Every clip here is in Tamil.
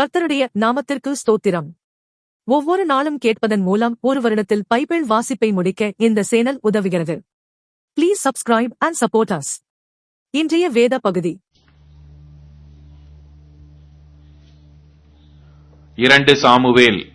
கர்த்தருடைய நாமத்திற்கு ஸ்தோத்திரம். ஒவ்வொரு நாளும் கேட்பதன் மூலம் ஒரு வருடத்தில் பைபிள் வாசிப்பை முடிக்க இந்த சேனல் உதவுகிறது. Please subscribe and support us இன்றைய வேத பகுதி. இரண்டு சாமுவேல்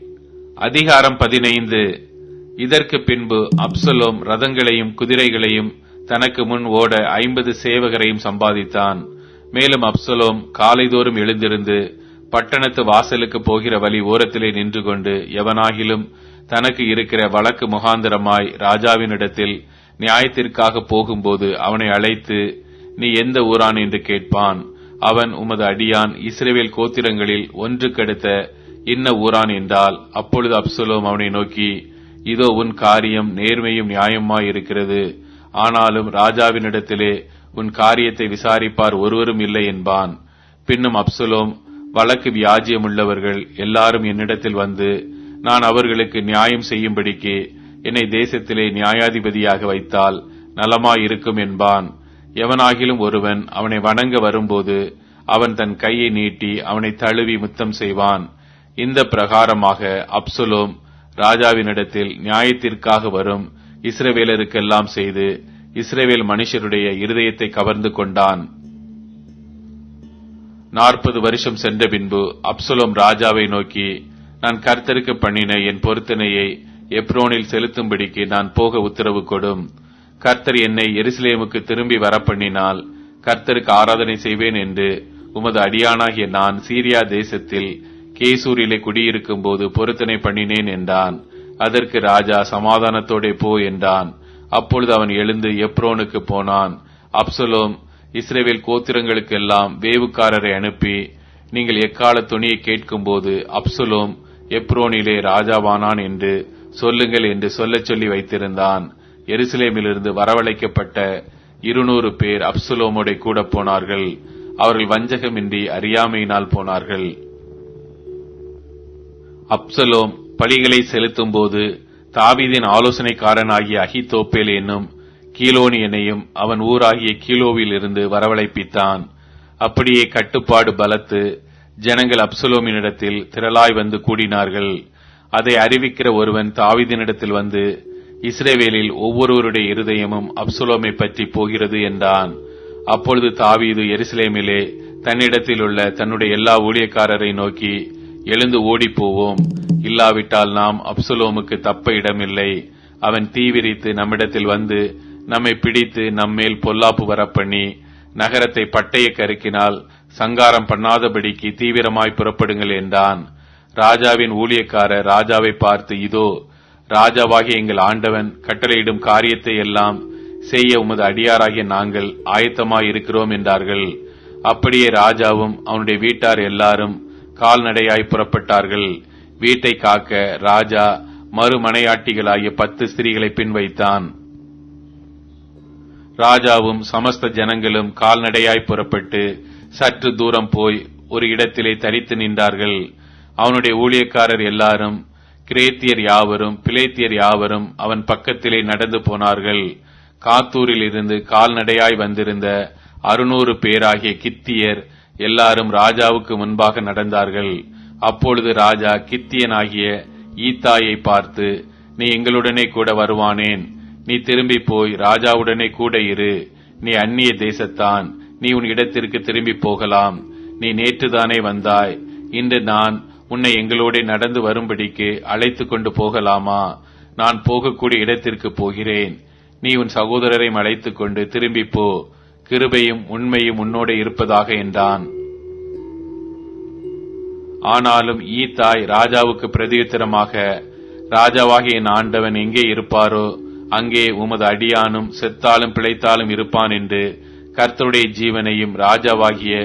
அதிகாரம் பதினைந்து. இதற்கு பின்பு அப்சலோம் ரதங்களையும் குதிரைகளையும் தனக்கு முன் ஓட ஐம்பது சேவகரையும் சம்பாதித்தான். மேலும் அப்சலோம் காலைதோறும் எழுந்திருந்து பட்டணத்து வாசலுக்கு போகிற வழி ஓரத்திலே நின்று கொண்டு எவனாகிலும் தனக்கு இருக்கிற வழக்கு முகாந்திரமாய் ராஜாவினிடத்தில் நியாயத்திற்காக போகும்போது அவனை அழைத்து நீ எந்த ஊரான் என்று கேட்பான்? அவன் உமது அடியான் இஸ்ரேவேல் கோத்திரங்களில் ஒன்றுக்கெடுத்த இன்ன ஊரான் என்றால் அப்பொழுது அப்சலோம் அவனை நோக்கி இதோ உன் காரியம் நேர்மையும் நியாயமாய் இருக்கிறது. ஆனாலும் ராஜாவினிடத்திலே உன் காரியத்தை விசாரிப்பார் ஒருவரும் இல்லை என்பான். பின்னும் அப்சலோம் வழக்கு வியாஜியமுள்ளவர்கள் எல்லாரும் என்னிடத்தில் வந்து நான் அவர்களுக்கு நியாயம் செய்யும்படிக்கு என்னை தேசத்திலே நியாயாதிபதியாக வைத்தால் நலமாயிருக்கும் என்பான். எவனாகிலும் ஒருவன் அவனை வணங்க வரும்போது அவன் தன் கையை நீட்டி அவனை தழுவி முத்தம் செய்வான். இந்த பிரகாரமாக அப்சுலோம் ராஜாவினிடத்தில் நியாயத்திற்காக வரும் இஸ்ரவேலருக்கெல்லாம் செய்து இஸ்ரவேல் மனுஷருடைய இருதயத்தை கவர்ந்து கொண்டான். நாற்பது வருஷம் சென்ற பின்பு அப்சலோம் ராஜாவை நோக்கி நான் கர்த்தருக்கு பண்ணின என் பொருத்தனையை எப்ரோனில் செலுத்தும்படிக்கு நான் போக உத்தரவு கொடும். கர்த்தர் என்னை எருசலேமுக்கு திரும்பி வரப்பண்ணினால் கர்த்தருக்கு ஆராதனை செய்வேன் என்று உமது அடியானாகிய நான் சீரியா தேசத்தில் கேசூரிலே குடியிருக்கும் போது பொருத்தனை பண்ணினேன் என்றான். அதற்கு ராஜா சமாதானத்தோடே போ என்றான். அப்பொழுது அவன் எழுந்து எப்ரோனுக்கு போனான். அப்சலோம் இஸ்ரேவேல் கோத்திரங்களுக்கு எல்லாம் வேவுக்காரரை அனுப்பி நீங்கள் எக்கால துணியை கேட்கும்போது அப்சுலோம் எப்ரோனிலே ராஜாவானான் என்று சொல்லுங்கள் என்று சொல்லச் சொல்லி வைத்திருந்தான். எருசலேமிலிருந்து வரவழைக்கப்பட்ட இருநூறு பேர் அப்சுலோமுடைய கூட போனார்கள். அவர்கள் வஞ்சகமின்றி அறியாமையினால் போனார்கள். அப்சலோம் பலிகளை செலுத்தும் போது தாவீதின் ஆலோசனைக்காரனாகிய அகிதோப்பேல் என்னும் கீலோனியனையும் அவன் ஊராகிய கீலோவில் இருந்து வரவழைப்பித்தான். அப்படியே கட்டுப்பாடு பலத்து ஜனங்கள் அப்சலோமினிடத்தில் திரளாய் வந்து கூடினார்கள். அதை அறிவிக்கிற ஒருவன் தாவீதினிடத்தில் வந்து இஸ்ரேவேலில் ஒவ்வொருவருடைய இருதயமும் அப்சலோமை பற்றி போகிறது என்றான். அப்பொழுது தாவீது எருசலேமிலே தன்னிடத்தில் உள்ள தன்னுடைய எல்லா ஊழியக்காரரை நோக்கி எழுந்து ஓடிப்போவோம். இல்லாவிட்டால் நாம் அப்சலோமுக்கு தப்ப இடமில்லை. அவன் தீவிரித்து நம்மிடத்தில் வந்து நம்மை பிடித்து நம்மேல் பொல்லாப்பு வரப்பண்ணி நகரத்தை பட்டைய கருக்கினால் சங்காரம் பண்ணாதபடிக்கு தீவிரமாய் புறப்படுங்கள் என்றான். ராஜாவின் ஊழியக்காரர் ராஜாவை பார்த்து இதோ ராஜாவாகிய எங்கள் ஆண்டவன் கட்டளையிடும் காரியத்தை எல்லாம் செய்ய உமது அடியாராகிய நாங்கள் ஆயத்தமாய் இருக்கிறோம் என்றார்கள். அப்படியே ராஜாவும் அவனுடைய வீட்டார் எல்லாரும் கால்நடையாய் புறப்பட்டார்கள். வீட்டை காக்க ராஜா மறுமனையாட்டிகளாகிய பத்து ஸ்திரீகளை பின் வைத்தான் ராஜாவும் சமஸ்த ஜனங்களும் கால்நடையாய் புறப்பட்டு சற்று தூரம் போய் ஒரு இடத்திலே தரித்து நின்றார்கள். அவனுடைய ஊழியக்காரர் எல்லாரும் கிரேத்தியர் யாவரும் பிளேத்தியர் யாவரும் அவன் பக்கத்திலே நடந்து போனார்கள். காத்தூரில் இருந்து கால்நடையாய் வந்திருந்த அறுநூறு பேராகிய கித்தியர் எல்லாரும் ராஜாவுக்கு முன்பாக நடந்தார்கள். அப்பொழுது ராஜா கித்தியனாகிய ஈத்தாயை பார்த்து நீ எங்களுடனே கூட வருவானேன். நீ திரும்பி போய் ராஜாவுடனே கூட இரு. நீ அந்நிய தேசத்தான். நீ உன் இடத்திற்கு திரும்பி போகலாம். நீ நேற்றுதானே வந்தாய். இன்று நான் உன்னை எங்களோட நடந்து வரும்படிக்கு அழைத்து கொண்டு போகலாமா? நான் போகக்கூடிய இடத்திற்கு போகிறேன். நீ உன் சகோதரரை அழைத்துக் கொண்டு திரும்பி போ. கிருபையும் உண்மையும் உன்னோட இருப்பதாக என்றான். ஆனாலும் ஈத்தாய் ராஜாவுக்கு பிரதியுத்தரமாக ராஜாவாகிய என் ஆண்டவன் எங்கே இருப்பாரோ? அங்கே உமது அடியானும் செத்தாலும் பிழைத்தாலும் இருப்பான் என்று கர்த்தருடைய ஜீவனையும் ராஜாவாகிய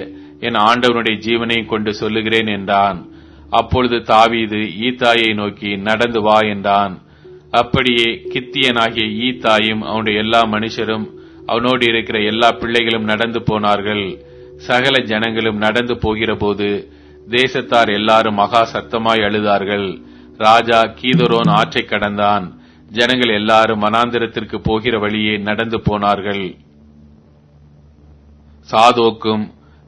என் ஆண்டவனுடைய ஜீவனையும் கொண்டு சொல்லுகிறேன் என்றான். அப்பொழுது தாவீது ஈத்தாயை நோக்கி நடந்து வா என்றான். அப்படியே கித்தியனாகிய ஈத்தாயும் அவனுடைய எல்லா மனுஷரும் அவனோடு இருக்கிற எல்லா பிள்ளைகளும் நடந்து போனார்கள். சகல ஜனங்களும் நடந்து போகிறபோது தேசத்தார் எல்லாரும் மகா சத்தமாய் அழுதார்கள். ராஜா கீதரோன் ஆற்றை கடந்தான். ஜனங்கள் எல்லாரும் மனாந்திரத்திற்கு போகிற வழியே நடந்து போனார்கள். சாதோக்கும்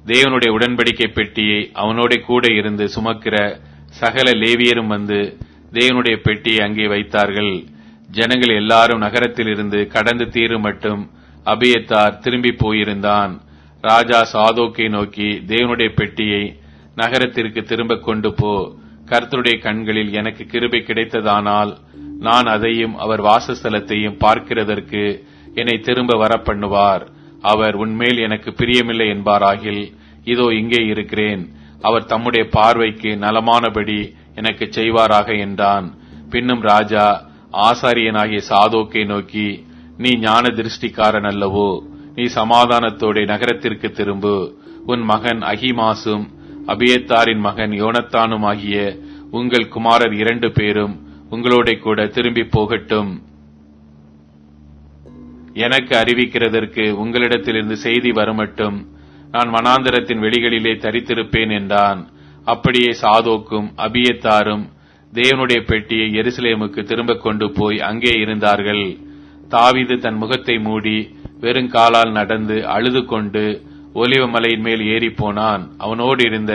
தேவனுடைய உடன்படிக்கை பெட்டியை அவனோட கூட இருந்து சுமக்கிற சகல லேவியரும் வந்து தேவனுடைய பெட்டியை அங்கே வைத்தார்கள். ஜனங்கள் எல்லாரும் நகரத்தில் இருந்து கடந்து தீரும் மட்டும் அபியத்தார் திரும்பி போயிருந்தான். ராஜா சாதோக்கை நோக்கி தேவனுடைய பெட்டியை நகரத்திற்கு திரும்ப கொண்டு போ. கர்த்தருடைய கண்களில் எனக்கு கிருபை கிடைத்ததானால் நான் அதையும் அவர் வாசஸ்தலத்தையும் பார்க்கிறதற்கு என்னை திரும்ப வர பண்ணுவார் அவர் உன்மேல் எனக்கு பிரியமில்லை என்பாராகில் இதோ இங்கே இருக்கிறேன். அவர் தம்முடைய பார்வைக்கு நலமானபடி எனக்கு செய்வாராக என்றான். பின்னும் ராஜா ஆசாரியனாகிய சாதோக்கை நோக்கி நீ ஞான திருஷ்டிக்காரன் அல்லவோ? நீ சமாதானத்தோட நகரத்திற்கு திரும்பு. உன் மகன் அகிமாசும் அபியத்தாரின் மகன் யோனத்தானும் ஆகிய உங்கள் குமாரர் இரண்டு பேரும் உங்களோட கூட திரும்பி போகட்டும். எனக்கு அறிவிக்கிறதற்கு உங்களிடத்திலிருந்து செய்தி வரமட்டும். நான் வனாந்தரத்தின் வெளிகளிலே தரித்திருப்பேன் என்றான். அப்படியே சாதோக்கும் அபியத்தாரும் தேவனுடைய பெட்டியை எருசலேமுக்கு திரும்ப கொண்டு போய் அங்கே இருந்தார்கள். தாவிது தன் முகத்தை மூடி வெறுங்காலால் நடந்து அழுது கொண்டு ஒலிவ மலையின் மேல் ஏறி போனான். அவனோடு இருந்த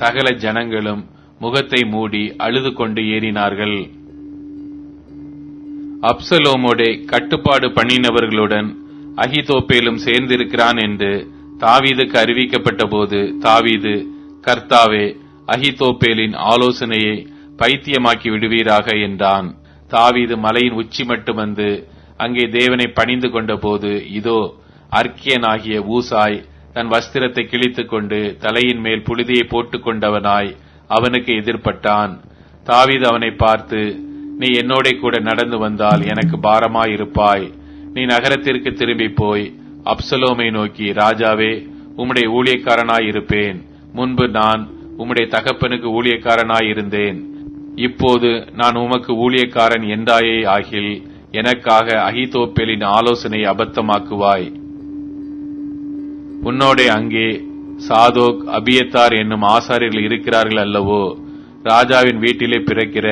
சகல ஜனங்களும் முகத்தை மூடி அழுது கொண்டு ஏறினார்கள். அப்சலோமோடே கட்டுப்பாடு பண்ணினவர்களுடன் அகிதோப்பேலும் சேர்ந்திருக்கிறான் என்று தாவீதுக்கு அறிவிக்கப்பட்ட போது தாவீது கர்த்தாவே அகிதோப்பேலின் ஆலோசனையை பைத்தியமாக்கி விடுவீராக என்றான். தாவீது மலையின் உச்சி மட்டும் வந்து அங்கே தேவனை பணிந்து கொண்ட போது இதோ அர்க்கியனாகிய ஊசாய் தன் வஸ்திரத்தை கிழித்துக்கொண்டு தலையின் மேல் புழுதியை போட்டுக் கொண்டவனாய் அவனுக்கு எதிர்ப்பட்டான் தாவீது அவனை பார்த்து நீ என்னோட கூட நடந்து வந்தால் எனக்கு பாரமாயிருப்பாய். நீ நகரத்திற்கு திரும்பி போய் அப்சலோமை நோக்கி ராஜாவே உம்முடைய ஊழியக்காரனாயிருப்பேன். முன்பு நான் உம்முடைய தகப்பனுக்கு ஊழியக்காரனாயிருந்தேன். இப்போது நான் உமக்கு ஊழியக்காரன் எந்தாயே ஆகில் எனக்காக அகிதோப்பேலின் ஆலோசனை அபத்தமாக்குவாய். உன்னோடே அங்கே சாதோக் அபியத்தார் என்னும் ஆசாரியர்கள் இருக்கிறார்கள் அல்லவோ ராஜாவின் வீட்டிலே பிறக்கிற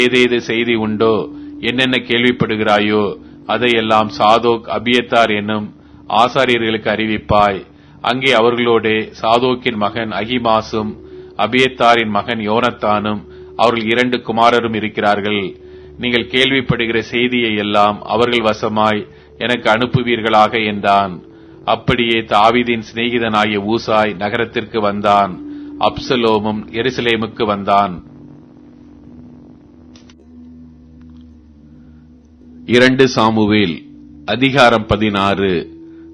ஏதேது செய்தி உண்டோ? என்னென்ன கேள்விப்படுகிறாயோ? அதையெல்லாம் சாதோக் அபியத்தார் என்னும் ஆசாரியர்களுக்கு அறிவிப்பாய். அங்கே அவர்களோடே சாதோக்கின் மகன் அகிமாசும் அபியத்தாரின் மகன் யோனத்தானும் அவர்கள் இரண்டு குமாரரும் இருக்கிறார்கள். நீங்கள் கேள்விப்படுகிற செய்தியை எல்லாம் அவர்கள் வசமாய் எனக்கு அனுப்புவீர்களாக என்றான். அப்படியே தாவிதின் சிநேகிதனாகிய ஊசாய் நகரத்திற்கு வந்தான். அப்சலோமும் எருசலேமுக்கு வந்தான். இரண்டு சாமுவேல் அதிகாரம் பதினாறு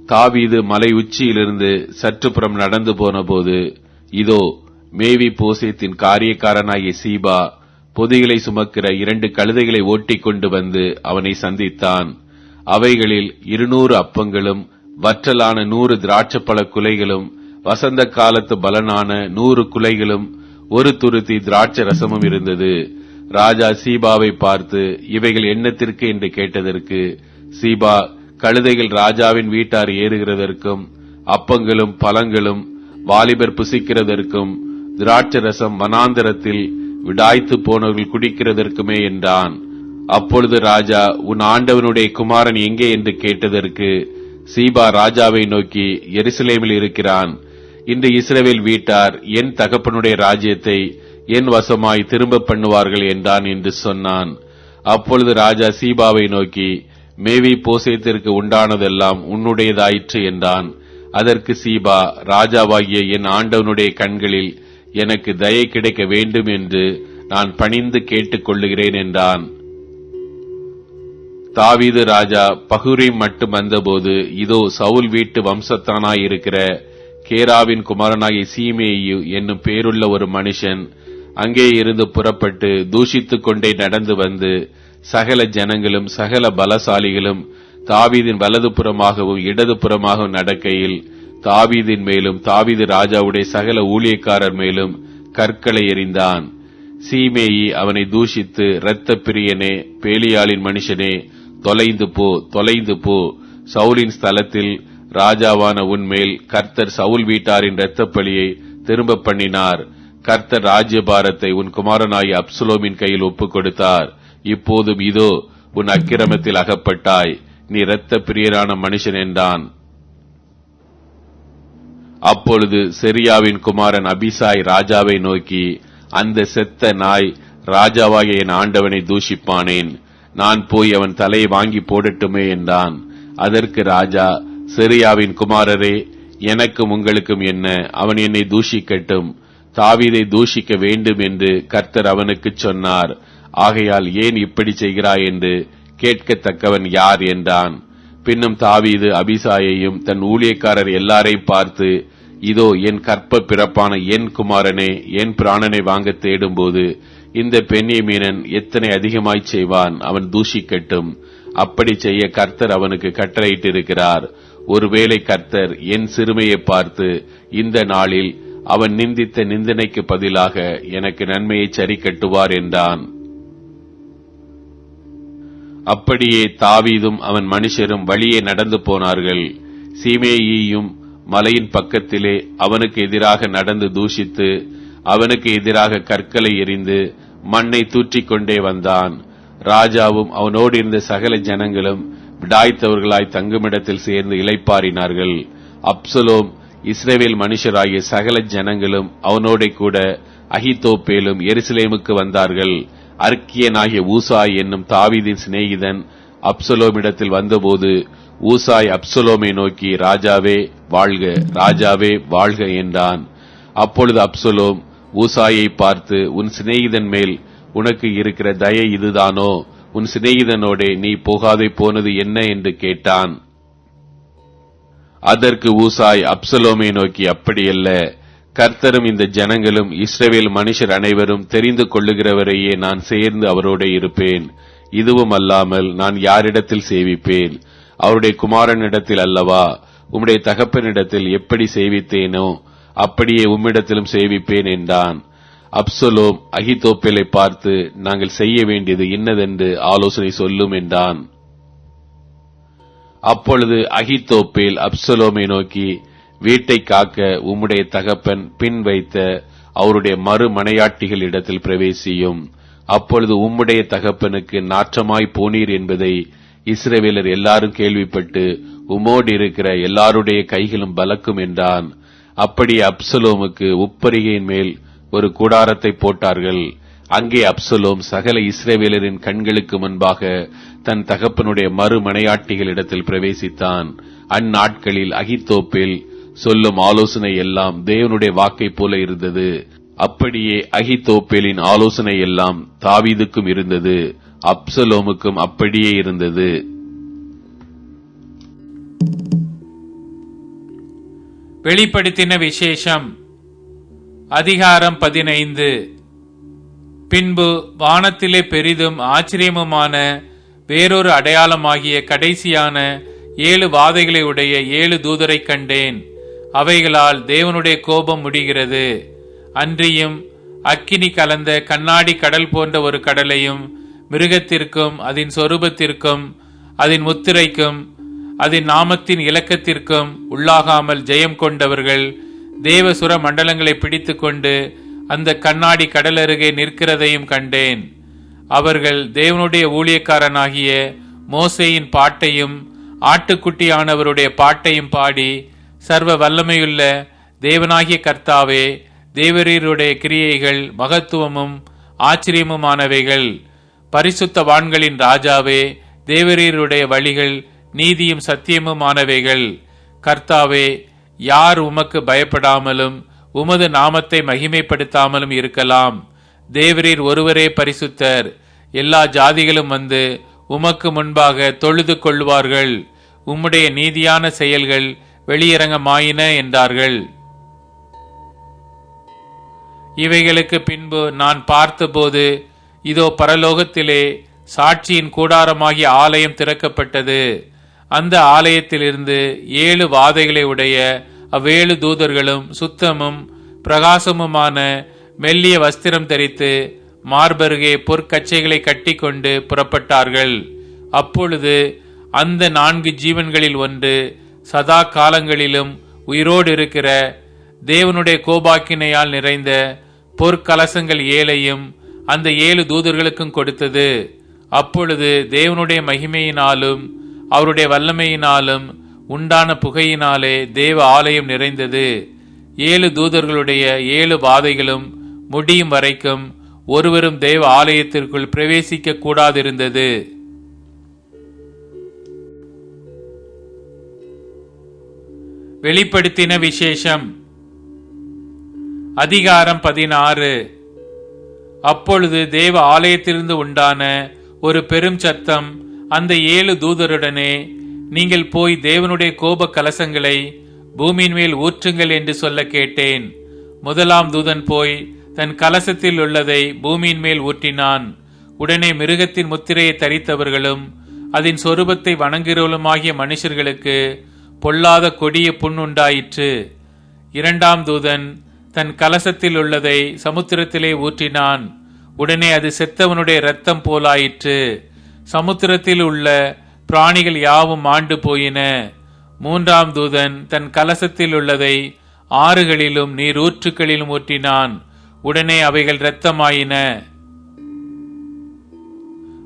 தாவீது மலை உச்சியிலிருந்து சற்றுப்புறம் நடந்து போனபோது இதோ மேவி போசேத்தின் காரியக்காரனாகிய சீபா பொதிகளை சுமக்கிற இரண்டு கழுதைகளை ஓட்டிக் கொண்டு வந்து அவனை சந்தித்தான். அவைகளில் இருநூறு அப்பங்களும் வற்றலான நூறு திராட்சப்பழ குலைகளும் வசந்த காலத்து பலனான நூறு குலைகளும் ஒரு துருத்தி திராட்சை ரசமும் இருந்தது. ராஜா சீபாவை பார்த்து இவைகள் எண்ணத்திற்கு என்று கேட்டதற்கு சீபா கழுதைகள் ராஜாவின் வீட்டார் ஏறுகிறதற்கும் அப்பங்களும் பழங்களும் வாலிபர் புசிக்கிறதற்கும் திராட்சரசம் ரசம் விடாய்த்து போனவர்கள் குடிக்கிறதற்குமே என்றான். அப்பொழுது ராஜா உன் ஆண்டவனுடைய குமாரன் எங்கே? என்று கேட்டதற்கு சீபா ராஜாவை நோக்கி எருசலேமில் இருக்கிறான். இன்று இஸ்ரேவேல் வீட்டார் என் தகப்பனுடைய ராஜ்யத்தை என் வசமாய் திரும்ப பண்ணுவார்கள் என்றான் என்று சொன்னான். அப்பொழுது ராஜா சீபாவை நோக்கி மேவி போசேத்திற்கு உண்டானதெல்லாம் உன்னுடையதாயிற்று என்றான். அதற்கு சீபா ராஜாவாகிய என் ஆண்டவனுடைய கண்களில் எனக்கு தயை கிடைக்க வேண்டும் என்று நான் பணிந்து கேட்டுக் கொள்ளுகிறேன் என்றான். தாவீது ராஜா பகுரி மட்டும் வந்தபோது இதோ சவுல் வீட்டு வம்சத்தானாயிருக்கிற கேராவின் குமாரனாகிய சீமேயு என்னும் பேருள்ள ஒரு மனுஷன் அங்கே இருந்து புறப்பட்டு தூஷித்துக் கொண்டே நடந்து வந்து சகல ஜனங்களும் சகல பலசாலிகளும் தாவீதின் இடது புறமாகவும் நடக்கையில் தாவீதின் மேலும் தாவீது ராஜாவுடைய சகல ஊழியக்காரர் மேலும் கற்களை எறிந்தான். சீமேயி அவனை தூஷித்து இரத்த பிரியனே பேலியாளின் மனுஷனே தொலைந்து போ தொலைந்து போ. சவுலின் ஸ்தலத்தில் ராஜாவான உன்மேல் கர்த்தர் சவுல் வீட்டாரின் இரத்தப்பழியை திரும்ப பண்ணினார். கர்த்தர் ராஜ்யபாரத்தை உன் குமாரனாய் அப்சுலோமின் கையில் ஒப்புக் கொடுத்தார் இப்போதும் இதோ உன் அக்கிரமத்தில் அகப்பட்டாய். நீ இரத்த பிரியரான மனுஷன் என்றான். அப்பொழுது செரியாவின் குமாரன் அபிசாய் ராஜாவை நோக்கி அந்த செத்த நாய் ராஜாவாகிய என் ஆண்டவனை தூஷிப்பானேன். நான் போய் அவன் தலையை வாங்கி போடட்டுமே என்றான். அதற்கு ராஜா செரியாவின் குமாரரே எனக்கும் உங்களுக்கும் என்ன? அவன் என்னை தூஷிக்கட்டும். தாவீதை தூஷிக்க வேண்டும் என்று கர்த்தர் அவனுக்குச் சொன்னார். ஆகையால் ஏன் இப்படி செய்கிறாய் என்று கேட்கத்தக்கவன் யார் என்றான். பின்னும் தாவீது அபிசாயையும் தன் ஊழியக்காரர் எல்லாரையும் பார்த்து இதோ என் கற்ப பிறப்பான என் குமாரனே என் பிராணனை வாங்க தேடும்போது இந்த பெண்ணியமீனன் எத்தனை அதிகமாய் செய்வான் அவன் தூஷிக்கட்டும். அப்படி செய்ய கர்த்தர் அவனுக்கு கட்டளையிட்டிருக்கிறார். ஒருவேளை கர்த்தர் என் சிறுமையை பார்த்து இந்த நாளில் அவன் நிந்தித்த நிந்தனைக்கு பதிலாக எனக்கு நன்மையை சரி கட்டுவார் என்றான். அப்படியே தாவீதும் அவன் மனுஷரும் வழியே நடந்து போனார்கள். சீமேயியும் மலையின் பக்கத்திலே அவனுக்கு எதிராக நடந்து தூஷித்து அவனுக்கு எதிராக கற்களை எறிந்து மண்ணை தூற்றிக் கொண்டே வந்தான். ராஜாவும் அவனோடு இருந்த சகல ஜனங்களும் விடாய்த்தவர்களாய் தங்குமிடத்தில் சேர்ந்து இளைப்பாறினார்கள். அப்சலோம் இஸ்ரேவேல் மனுஷராகிய சகல ஜனங்களும் அவனோட கூட அகிதோப்பேலும் எருசலேமுக்கு வந்தார்கள். அர்க்கியனாகிய ஊசாய் என்னும் தாவீதின் சிநேகிதன் அப்சலோமிடத்தில் வந்தபோது ஊசாய் அப்சலோமை நோக்கி ராஜாவே வாழ்க ராஜாவே வாழ்க என்றான். அப்பொழுது அப்சலோம் ஊசாயை பார்த்து உன் சிநேகிதன் மேல் உனக்கு இருக்கிற தயை இதுதானோ? உன் சிநேகிதனோடே நீ போகாதே போனது என்ன? என்று கேட்டான். அதற்கு ஊசாய் அப்சலோமை நோக்கி அப்படியல்ல. கர்த்தரும் இந்த ஜனங்களும் இஸ்ரவேல் மனுஷர் அனைவரும் தெரிந்து கொள்ளுகிறவரையே நான் சேர்ந்து அவரோட இருப்பேன். இதுவும் அல்லாமல் நான் யாரிடத்தில் சேவிப்பேன்? அவருடைய குமாரனிடத்தில் அல்லவா? உம்முடைய தகப்பனிடத்தில் எப்படி சேவித்தேனோ அப்படியே உம்மிடத்திலும் சேவிப்பேன் என்றான். அப்சலோம் அகிதோப்பேலை பார்த்து நாங்கள் செய்ய வேண்டியது இன்னதென்று ஆலோசனை சொல்லும் என்றான். அப்பொழுது அகித்தோப்பேல் அப்சலோமை நோக்கி வீட்டை காக்க உம்முடைய தகப்பன் பின் வைத்த அவருடைய மறுமனையாட்டிகள் இடத்தில் பிரவேசியும். அப்பொழுது உம்முடைய தகப்பனுக்கு நாற்றமாய் போனீர் என்பதை இஸ்ரேவேலர் எல்லாரும் கேள்விப்பட்டு உமோடு இருக்கிற எல்லாருடைய கைகளும் பலக்கும் என்றான். அப்படி அப்சலோமுக்கு உப்பரிகையின் மேல் ஒரு கூடாரத்தை போட்டார்கள். அங்கே அப்சலோம் சகல இஸ்ரேவேலரின் கண்களுக்கு முன்பாக தன் தகப்பனுடைய மறுமனையாட்டிகளிடத்தில் பிரவேசித்தான். அந்நாட்களில் அகித்தோப்பில் சொல்லும் ஆலோசனை எல்லாம் தேவனுடைய வாக்கை போல இருந்தது. அப்படியே அகித்தோப்பேலின் ஆலோசனை எல்லாம் தாவீதுக்கும் இருந்தது. அப்சலோமுக்கும் அப்படியே இருந்தது. வெளிப்படுத்தின விசேஷம். அதிகாரம் பதினைந்து. பின்பு வானத்திலே பெரிதும் ஆச்சரியமுமான வேறொரு அடையாளமாகிய கடைசியான ஏழு வாதைகளை உடைய ஏழு தூதரை கண்டேன். அவைகளால் தேவனுடைய கோபம் முடிகிறது. அன்றியும் அக்கினி கலந்த கண்ணாடி கடல் போன்ற ஒரு கடலையும் மிருகத்திற்கும் அதன் சொரூபத்திற்கும் அதன் முத்திரைக்கும் அதன் நாமத்தின் இலக்கத்திற்கும் உள்ளாகாமல் ஜெயம் கொண்டவர்கள் தேவசுர மண்டலங்களை பிடித்துக்கொண்டு அந்த கண்ணாடி கடல் அருகே நிற்கிறதையும் கண்டேன். அவர்கள் தேவனுடைய ஊழியக்காரனாகிய மோசையின் பாட்டையும் ஆட்டுக்குட்டியானவருடைய பாட்டையும் பாடி சர்வ வல்லமையுள்ள தேவனாகிய கர்த்தாவே தேவரீருடைய கிரியைகள் மகத்துவமும் ஆச்சரியமுமானவைகள். பரிசுத்தவான்களின் ராஜாவே தேவரீருடைய வழிகள் நீதியும் சத்தியமுமானவைகள். கர்த்தாவே யார் உமக்கு பயப்படாமலும் உமது நாமத்தை மகிமைப்படுத்தாமலும் இருக்கலாம். தேவரீர் ஒருவரே பரிசுத்தர். எல்லா ஜாதிகளும் வந்து உமக்கு முன்பாக தொழுது கொள்வார்கள். உம்முடைய நீதியான செயல்கள் வெளியரங்கமாயின என்றார்கள். இவைகளுக்கு பின்பு நான் பார்த்தபோது இதோ பரலோகத்திலே சாட்சியின் கூடாரமாகிய ஆலயம் திறக்கப்பட்டது. அந்த ஆலயத்திலிருந்து ஏழு வாதைகளை உடைய அவ்வேழு தூதர்களும் சுத்தமும் பிரகாசமுமான மெல்லிய வஸ்திரம் தரித்து மார்பருகே பொற்கச்சைகளை கட்டிக்கொண்டு புறப்பட்டார்கள். அப்பொழுது அந்த நான்கு ஜீவன்களில் ஒன்று சதா காலங்களிலும் உயிரோடு இருக்கிற தேவனுடைய கோபாக்கினையால் நிறைந்த பொற்கலசங்கள் ஏழையும் அந்த ஏழு தூதர்களுக்கும் கொடுத்தது. அப்பொழுது தேவனுடைய மகிமையினாலும் அவருடைய வல்லமையினாலும் உண்டான புகையினாலே தேவ ஆலயம் நிறைந்தது. ஏழு தூதர்களுடைய ஏழு பாதைகளும் முடியும் வரைக்கும் ஒருவரும் தேவ ஆலயத்திற்குள் பிரவேசிக்க கூடாதிருந்தது. வெளிப்படுத்தின விசேஷம். அதிகாரம் பதினாறு. அப்பொழுது தேவ ஆலயத்திலிருந்து உண்டான ஒரு பெரும் சத்தம் அந்த ஏழு தூதருடனே நீங்கள் போய் தேவனுடைய கோப கலசங்களை பூமியின் மேல் ஊற்றுங்கள் என்று சொல்ல கேட்டேன். முதலாம் தூதன் போய் தன் கலசத்தில் உள்ளதை பூமியின் மேல் ஊற்றினான். உடனே மிருகத்தின் முத்திரையை தரித்தவர்களும் அதன் சொரூபத்தை வணங்குகிறவளுமாகிய மனுஷர்களுக்கு பொல்லாத கொடிய புண் உண்டாயிற்று. இரண்டாம் தூதன் தன் கலசத்தில் உள்ளதை சமுத்திரத்திலே ஊற்றினான். உடனே அது செத்தவனுடைய இரத்தம் போலாயிற்று. சமுத்திரத்தில் உள்ள பிராணிகள் யாவும் ஆண்டு போயின. மூன்றாம் தூதன் தன் கலசத்தில் உள்ளதை ஆறுகளிலும் நீரூற்றுக்களிலும் ஊற்றினான் உடனே அவைகள் இரத்தமாயின.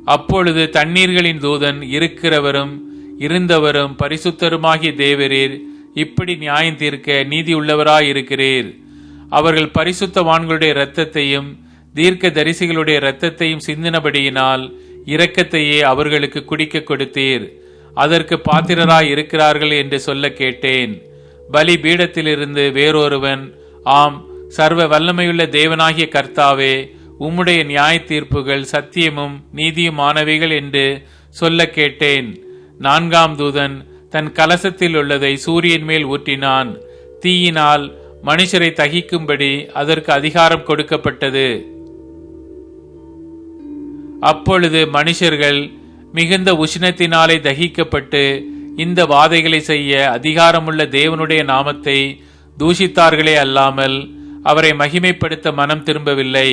அப்பொழுது தண்ணீர்களின் தூதன் இருக்கிறவரும் இருந்தவரும் பரிசுத்தருமாகிய தேவரீர் இப்படி நியாயம் தீர்க்க நீதி உள்ளவராயிருக்கிறீர் அவர்கள் பரிசுத்தவான்களுடைய இரத்தத்தையும் தீர்க்க தரிசிகளுடைய இரத்தத்தையும் சிந்தினபடியினால் இரக்கத்தையே அவர்களுக்கு குடிக்க கொடுத்தீர். அதற்கு பாத்திரராய் இருக்கிறார்கள் என்று சொல்ல கேட்டேன். பலி பீடத்திலிருந்து வேறொருவன் ஆம் சர்வ வல்லமையுள்ள தேவனாகிய கர்த்தாவே உம்முடைய நியாய தீர்ப்புகள் சத்தியமும் நீதியுமானவைகள் என்று சொல்ல கேட்டேன். நான்காம் தூதன் தன் கலசத்தில் உள்ளதை சூரியன் மேல் ஊற்றினான். தீயினால் மனுஷரை தகிக்கும்படி அதற்கு அதிகாரம் கொடுக்கப்பட்டது. அப்பொழுது மனுஷர்கள் மிகுந்த உஷ்ணத்தினாலே தகிக்கப்பட்டு இந்த வாதைகளை செய்ய அதிகாரமுள்ள தேவனுடைய நாமத்தை தூஷித்தார்களே அல்லாமல் அவரை மகிமைப்படுத்த மனம் திரும்பவில்லை.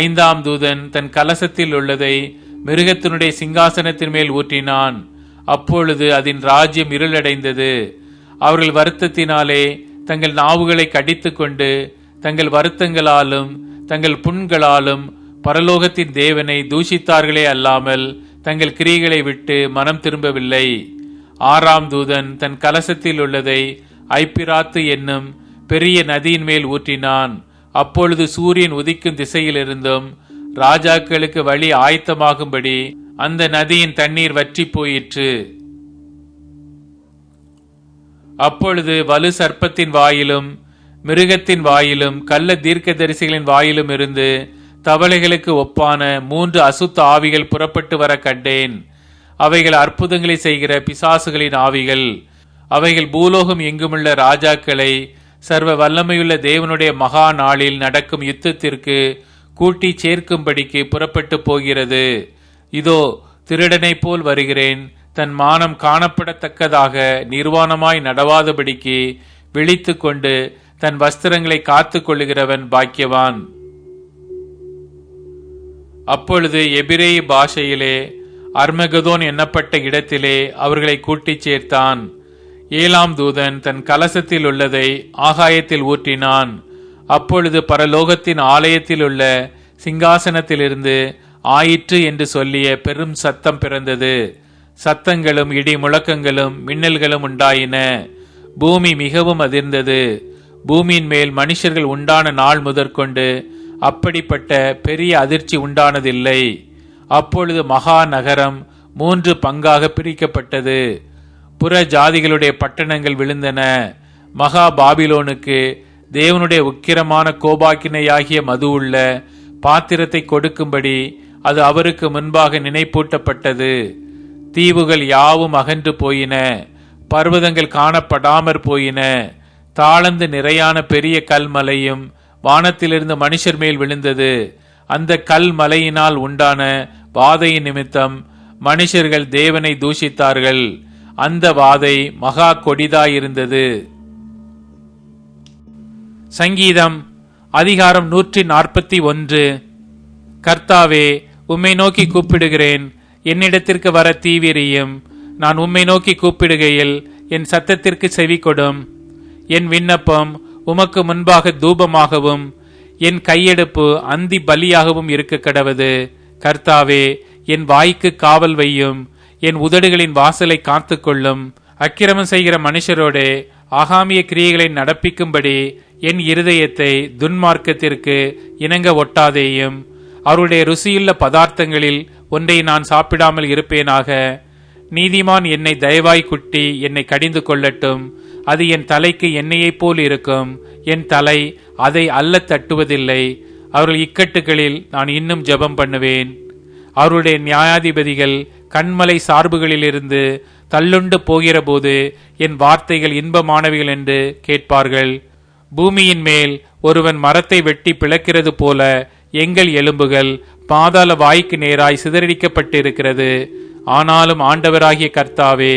ஐந்தாம் தூதன் தன் கலசத்தில் உள்ளதை மிருகத்தினுடைய சிங்காசனத்தின் மேல் ஊற்றினான். அப்பொழுது அதன் ராஜ்யம் இருளடைந்தது. அவர்கள் வருத்தத்தினாலே தங்கள் நாவுகளை கடித்துக்கொண்டு தங்கள் வருத்தங்களாலும் தங்கள் புண்களாலும் பரலோகத்தின் தேவனை தூஷித்தார்களே அல்லாமல் தங்கள் கிரிகளை விட்டு மனம் திரும்பவில்லை. ஆறாம் தூதன் தன் கலசத்தில் உள்ளதை ஐப்பிராத்து என்னும் பெரிய நதியின் மேல் ஊற்றினான். அப்பொழுது சூரியன் உதிக்கும் திசையிலிருந்தும் ராஜாக்களுக்கு வழி ஆயத்தமாகும்படி அந்த நதியின் தண்ணீர் வற்றி போயிற்று. அப்பொழுது வலு சர்ப்பத்தின் வாயிலும் மிருகத்தின் வாயிலும் கள்ள தீர்க்கதரிசிகளின் வாயிலும் இருந்து தவளைகளுக்கு ஒப்பான மூன்று அசுத்த ஆவிகள் புறப்பட்டு வர கண்டேன். அவைகள் அற்புதங்களை செய்கிற பிசாசுகளின் ஆவிகள். அவைகள் பூலோகம் எங்குமுள்ள ராஜாக்களை சர்வ வல்லமையுள்ள தேவனுடைய மகா நாளில் நடக்கும் யுத்தத்திற்கு கூட்டி சேர்க்கும்படிக்கு புறப்பட்டு போகிறது. இதோ திருடனைப் போல் வருகிறேன். தன் மானம் காணப்படத்தக்கதாக நிர்வாணமாய் நடவாதபடிக்கு விழித்து கொண்டு தன் வஸ்திரங்களை காத்து கொள்ளுகிறவன் பாக்கியவான். அப்பொழுது எபிரேய பாஷையிலே அர்மகதோன் எண்ணப்பட்ட இடத்திலே அவர்களை கூட்டிச் சேர்த்தான். ஏழாம் தூதன் தன் கலசத்தில் உள்ளதை ஆகாயத்தில் ஊற்றினான். அப்பொழுது பரலோகத்தின் ஆலயத்தில் உள்ள சிங்காசனத்திலிருந்து ஆயிற்று என்று சொல்லிய பெரும் சத்தம் பிறந்தது. சத்தங்களும் இடி முழக்கங்களும் மின்னல்களும் உண்டாயின. பூமி மிகவும் அதிர்ந்தது. பூமியின் மேல் மனுஷர்கள் உண்டான நாள் முதற்கொண்டு அப்படிப்பட்ட பெரிய அதிர்ச்சி உண்டானதில்லை. அப்பொழுது மகா நகரம் மூன்று பங்காக பிரிக்கப்பட்டது. புற ஜாதிகளுடைய பட்டணங்கள் விழுந்தன. மகா பாபிலோனுக்கு தேவனுடைய உக்கிரமான கோபாக்கினையாகிய மது உள்ள பாத்திரத்தை கொடுக்கும்படி அது அவருக்கு முன்பாக நினைப்பூட்டப்பட்டது. தீவுகள் யாவும் அகன்று போயின. பர்வதங்கள் காணப்படாமற் போயின. தாளந்து நிறையான பெரிய கல்மலையும் வானத்திலிருந்து மனுஷர் மேல் விழுந்தது. அந்த கல் மலையினால் உண்டான வாதையின் நிமித்தம் மனுஷர்கள் தேவனை தூஷித்தார்கள். அந்த வாதை மகா கொடிதாயிருந்தது. சங்கீதம் அதிகாரம் நூற்றி நாற்பத்தி ஒன்று. கர்த்தாவே உம்மை நோக்கி கூப்பிடுகிறேன். என்னிடத்திற்கு வர தீவிரியும். நான் உம்மை நோக்கி கூப்பிடுகையில் என் சத்தத்திற்கு செவி கொடும் என் விண்ணப்பம் உமக்கு முன்பாக தூபமாகவும் என் கையெடுப்பு அந்தி பலியாகவும் இருக்க கடவது. கர்த்தாவே என் வாய்க்கு காவல் வையும் என் உதடுகளின் வாசலை காத்துக்கொள்ளும். அக்கிரமம் செய்கிற மனுஷரோடே ஆகாமிய கிரியைகளை நடப்பிக்கும்படி என் இருதயத்தை துன்மார்க்கத்திற்கு இணங்க ஒட்டாதேயும். அவருடைய ருசியுள்ள பதார்த்தங்களில் ஒன்றை நான் சாப்பிடாமல் இருப்பேனாக. நீதிமான் என்னை தயவாய் குட்டி என்னை கடிந்து கொள்ளட்டும். அது என் தலைக்கு எண்ணெயைப் போல் இருக்கும். என் தலை அதை அல்ல தட்டுவதில்லை. அவர்கள் இக்கட்டுகளில் நான் இன்னும் ஜெபம் பண்ணுவேன். அவருடைய நியாயாதிபதிகள் கண்மலை சார்புகளிலிருந்து தள்ளுண்டு போகிறபோது என் வார்த்தைகள் இன்பமானவைகள் என்று கேட்பார்கள். பூமியின் மேல் ஒருவன் மரத்தை வெட்டி பிளக்கிறது போல எங்கள் எலும்புகள் பாதாள வாய்க்கு நேராய் சிதறடிக்கப்பட்டிருக்கிறது. ஆனாலும் ஆண்டவராகிய கர்த்தாவே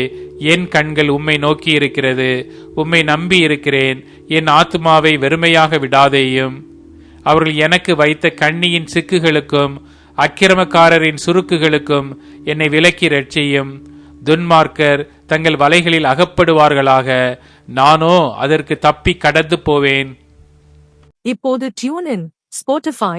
என் கண்கள் உம்மை நோக்கி இருக்கிறது உம்மை நம்பி இருக்கிறேன் என் ஆத்துமாவை வெறுமையாக விடாதேயும். அவர்கள் எனக்கு வைத்த கண்ணியின் சிக்குகளுக்கும் அக்கிரமக்காரரின் சுருக்குகளுக்கும் என்னை விலக்கி ரட்சியும் துன்மார்க்கர் தங்கள் வலைகளில் அகப்படுவார்களாக நானோ அதற்கு தப்பி கடந்து போவேன். இப்போது டியூன் ஸ்போட்டிஃபை